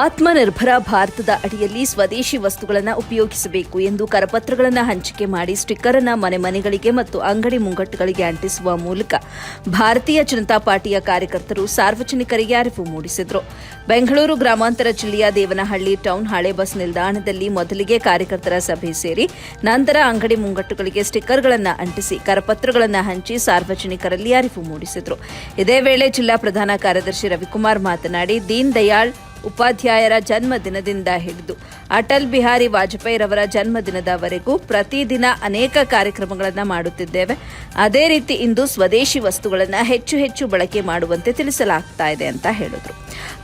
ಆತ್ಮನಿರ್ಭರ ಭಾರತದ ಅಡಿಯಲ್ಲಿ ಸ್ವದೇಶಿ ವಸ್ತುಗಳನ್ನು ಉಪಯೋಗಿಸಬೇಕು ಎಂದು ಕರಪತ್ರಗಳನ್ನು ಹಂಚಿಕೆ ಮಾಡಿ ಸ್ಟಿಕ್ಕರ್ ಅನ್ನು ಮನೆ ಮನೆಗಳಿಗೆ ಮತ್ತು ಅಂಗಡಿ ಮುಂಗಟ್ಟುಗಳಿಗೆ ಅಂಟಿಸುವ ಮೂಲಕ ಭಾರತೀಯ ಜನತಾ ಪಾರ್ಟಿಯ ಕಾರ್ಯಕರ್ತರು ಸಾರ್ವಜನಿಕರಿಗೆ ಅರಿವು ಮೂಡಿಸಿದರು. ಬೆಂಗಳೂರು ಗ್ರಾಮಾಂತರ ಜಿಲ್ಲೆಯ ದೇವನಹಳ್ಳಿ ಟೌನ್ ಹಳೆ ಬಸ್ ನಿಲ್ದಾಣದಲ್ಲಿ ಮೊದಲಿಗೆ ಕಾರ್ಯಕರ್ತರ ಸಭೆ ಸೇರಿ ನಂತರ ಅಂಗಡಿ ಮುಂಗಟ್ಟುಗಳಿಗೆ ಸ್ಟಿಕ್ಕರ್ಗಳನ್ನು ಅಂಟಿಸಿ ಕರಪತ್ರಗಳನ್ನು ಹಂಚಿ ಸಾರ್ವಜನಿಕರಲ್ಲಿ ಅರಿವು ಮೂಡಿಸಿದರು. ಇದೇ ವೇಳೆ ಜಿಲ್ಲಾ ಪ್ರಧಾನ ಕಾರ್ಯದರ್ಶಿ ರವಿಕುಮಾರ್ ಮಾತನಾಡಿ, ದೀನ್ ದಯಾಳ್ ಉಪಾಧ್ಯಾಯರ ಜನ್ಮದಿನದಿಂದ ಹಿಡಿದು ಅಟಲ್ ಬಿಹಾರಿ ವಾಜಪೇಯಿರವರ ಜನ್ಮದಿನದವರೆಗೂ ಪ್ರತಿದಿನ ಅನೇಕ ಕಾರ್ಯಕ್ರಮಗಳನ್ನು ಮಾಡುತ್ತಿದ್ದೇವೆ. ಅದೇ ರೀತಿ ಇಂದು ಸ್ವದೇಶಿ ವಸ್ತುಗಳನ್ನು ಹೆಚ್ಚು ಹೆಚ್ಚು ಬಳಕೆ ಮಾಡುವಂತೆ ತಿಳಿಸಲಾಗ್ತಾ ಇದೆ ಅಂತ ಹೇಳಿದರು.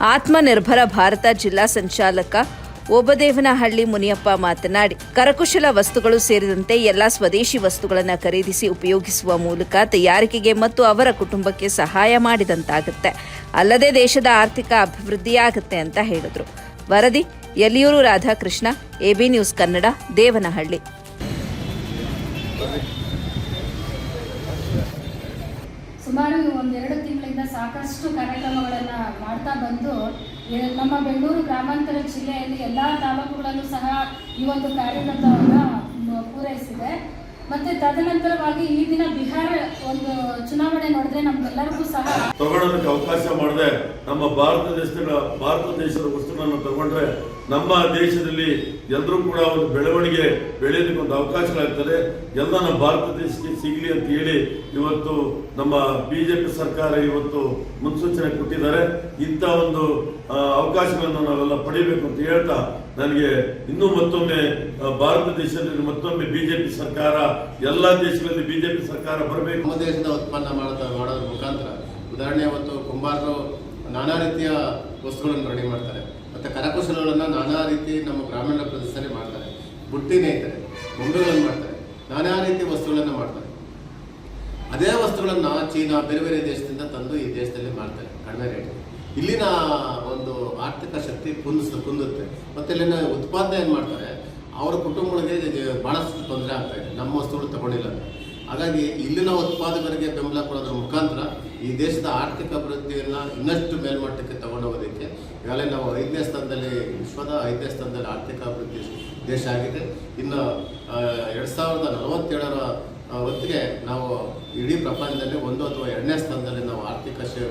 ಆತ್ಮನಿರ್ಭರ ಭಾರತ ಜಿಲ್ಲಾ ಸಂಚಾಲಕ ಓಬದೇವನಹಳ್ಳಿ ಮುನಿಯಪ್ಪ ಮಾತನಾಡಿ, ಕರಕುಶಲ ವಸ್ತುಗಳು ಸೇರಿದಂತೆ ಎಲ್ಲ ಸ್ವದೇಶಿ ವಸ್ತುಗಳನ್ನು ಖರೀದಿಸಿ ಉಪಯೋಗಿಸುವ ಮೂಲಕ ತಯಾರಿಕೆಗೆ ಮತ್ತು ಅವರ ಕುಟುಂಬಕ್ಕೆ ಸಹಾಯ ಮಾಡಿದಂತಾಗುತ್ತೆ. ಅಲ್ಲದೆ ದೇಶದ ಆರ್ಥಿಕ ಅಭಿವೃದ್ಧಿಯಾಗುತ್ತೆ ಅಂತ ಹೇಳಿದರು. ವರದಿ, ಯಲಿಯೂರು ರಾಧಾಕೃಷ್ಣ, ಎಬಿ ನ್ಯೂಸ್ ಕನ್ನಡ, ದೇವನಹಳ್ಳಿ. ಸುಮಾರು ಒಂದೆರಡು ತಿಂಗಳಿಂದ ಸಾಕಷ್ಟು ಕಾರ್ಯಕ್ರಮಗಳನ್ನು ಮಾಡ್ತಾ ಬಂದು ನಮ್ಮ ಬೆಂಗಳೂರು ಗ್ರಾಮಾಂತರ ಜಿಲ್ಲೆಯಲ್ಲಿ ಎಲ್ಲ ತಾಲೂಕುಗಳಲ್ಲೂ ಸಹ ಈ ಒಂದು ಕಾರ್ಯಕರ್ತವನ್ನು ಮತ್ತೆ ತದನಂತರವಾಗಿ ಈ ದಿನ ಬಿಹಾರ ಒಂದು ಚುನಾವಣೆ ನೋಡಿದ್ರೆ ನಮ್ಗೆಲ್ಲರಿಗೂ ಸಹ ತಗೊಳ್ಳೋದಕ್ಕೆ ಅವಕಾಶ ಮಾಡದೆ. ನಮ್ಮ ಭಾರತ ದೇಶದ ಭಾರತ ದೇಶದ ವಸ್ತುಗಳನ್ನು ತಗೊಂಡ್ರೆ ನಮ್ಮ ದೇಶದಲ್ಲಿ ಎಲ್ಲರೂ ಕೂಡ ಒಂದು ಬೆಳವಣಿಗೆ ಬೆಳೆಯೋದಕ್ಕೆ ಒಂದು ಅವಕಾಶಗಳಾಗ್ತದೆ. ಎಲ್ಲ ನಮ್ಮ ಭಾರತ ದೇಶಕ್ಕೆ ಸಿಗಲಿ ಅಂತ ಹೇಳಿ ಇವತ್ತು ನಮ್ಮ ಬಿಜೆಪಿ ಸರ್ಕಾರ ಇವತ್ತು ಮುನ್ಸೂಚನೆ ಕೊಟ್ಟಿದ್ದಾರೆ. ಇಂಥ ಒಂದು ಅವಕಾಶಗಳನ್ನು ನಾವೆಲ್ಲ ಪಡಿಬೇಕು ಅಂತ ಹೇಳ್ತಾ ನನಗೆ ಇನ್ನೂ ಮತ್ತೊಮ್ಮೆ ಭಾರತ ದೇಶದಲ್ಲಿ ಮತ್ತೊಮ್ಮೆ ಬಿಜೆಪಿ ಸರ್ಕಾರ ಎಲ್ಲ ದೇಶಗಳಲ್ಲಿ ಬಿಜೆಪಿ ಸರ್ಕಾರ ಬರಬೇಕು. ನಮ್ಮ ದೇಶದ ಉತ್ಪನ್ನ ಮಾಡೋದ ಮಾಡೋದ್ರ ಮುಖಾಂತರ ಉದಾಹರಣೆ ಅವತ್ತು ಕುಂಬಾರರು ನಾನಾ ರೀತಿಯ ವಸ್ತುಗಳನ್ನು ರೆಡಿ ಮಾಡ್ತಾರೆ. ಮತ್ತು ಕರಕುಶಲಗಳನ್ನು ನಾನಾ ರೀತಿ ನಮ್ಮ ಗ್ರಾಮೀಣ ಪ್ರದೇಶದಲ್ಲಿ ಮಾಡ್ತಾರೆ. ಬುಟ್ಟಿ ನೇಯ್ತಾರೆ ಗೊಂಬೆಗಳನ್ನು ಮಾಡ್ತಾರೆ, ನಾನಾ ರೀತಿಯ ವಸ್ತುಗಳನ್ನು ಮಾಡ್ತಾರೆ. ಅದೇ ವಸ್ತುಗಳನ್ನು ಚೀನಾ ಬೇರೆ ಬೇರೆ ದೇಶದಿಂದ ತಂದು ಈ ದೇಶದಲ್ಲಿ ಮಾಡ್ತಾರೆ ಕಡಿಮೆ ರೇಟ್. ಇಲ್ಲಿನ ಒಂದು ಆರ್ಥಿಕ ಶಕ್ತಿ ಕುಂದಿಸ್ ಕುಂದುತ್ತೆ. ಮತ್ತೆ ಇಲ್ಲಿನ ಉತ್ಪಾದನೆ ಏನು ಮಾಡ್ತಾರೆ? ಅವರ ಕುಟುಂಬಗಳಿಗೆ ಭಾಳಷ್ಟು ತೊಂದರೆ ಆಗ್ತಾ ಇದೆ. ನಮ್ಮ ವಸ್ತುಗಳು ತಗೊಂಡಿಲ್ಲ. ಹಾಗಾಗಿ ಇಲ್ಲಿನ ಉತ್ಪಾದಕರಿಗೆ ಬೆಂಬಲ ಕೊಡೋದ್ರ ಮುಖಾಂತರ ಈ ದೇಶದ ಆರ್ಥಿಕ ಅಭಿವೃದ್ಧಿಯನ್ನು ಇನ್ನಷ್ಟು ಮೇಲ್ಮಟ್ಟಕ್ಕೆ ತಗೊಂಡೋಗೋದಕ್ಕೆ ಈಗಾಗಲೇ ನಾವು ಐದನೇ ಸ್ಥಾನದಲ್ಲಿ, ವಿಶ್ವದ ಐದನೇ ಸ್ಥಾನದಲ್ಲಿ ಆರ್ಥಿಕ ಅಭಿವೃದ್ಧಿ ದೇಶ ಆಗಿದೆ. ಇನ್ನು ಎರಡು ಸಾವಿರದ ನಲವತ್ತೇಳರ ಹೊತ್ತಿಗೆ ನಾವು ಇಡೀ ಪ್ರಪಂಚದಲ್ಲಿ ಒಂದು ಅಥವಾ ಎರಡನೇ ಸ್ಥಾನದಲ್ಲಿ ನಾವು ಆರ್ಥಿಕ ಶೇ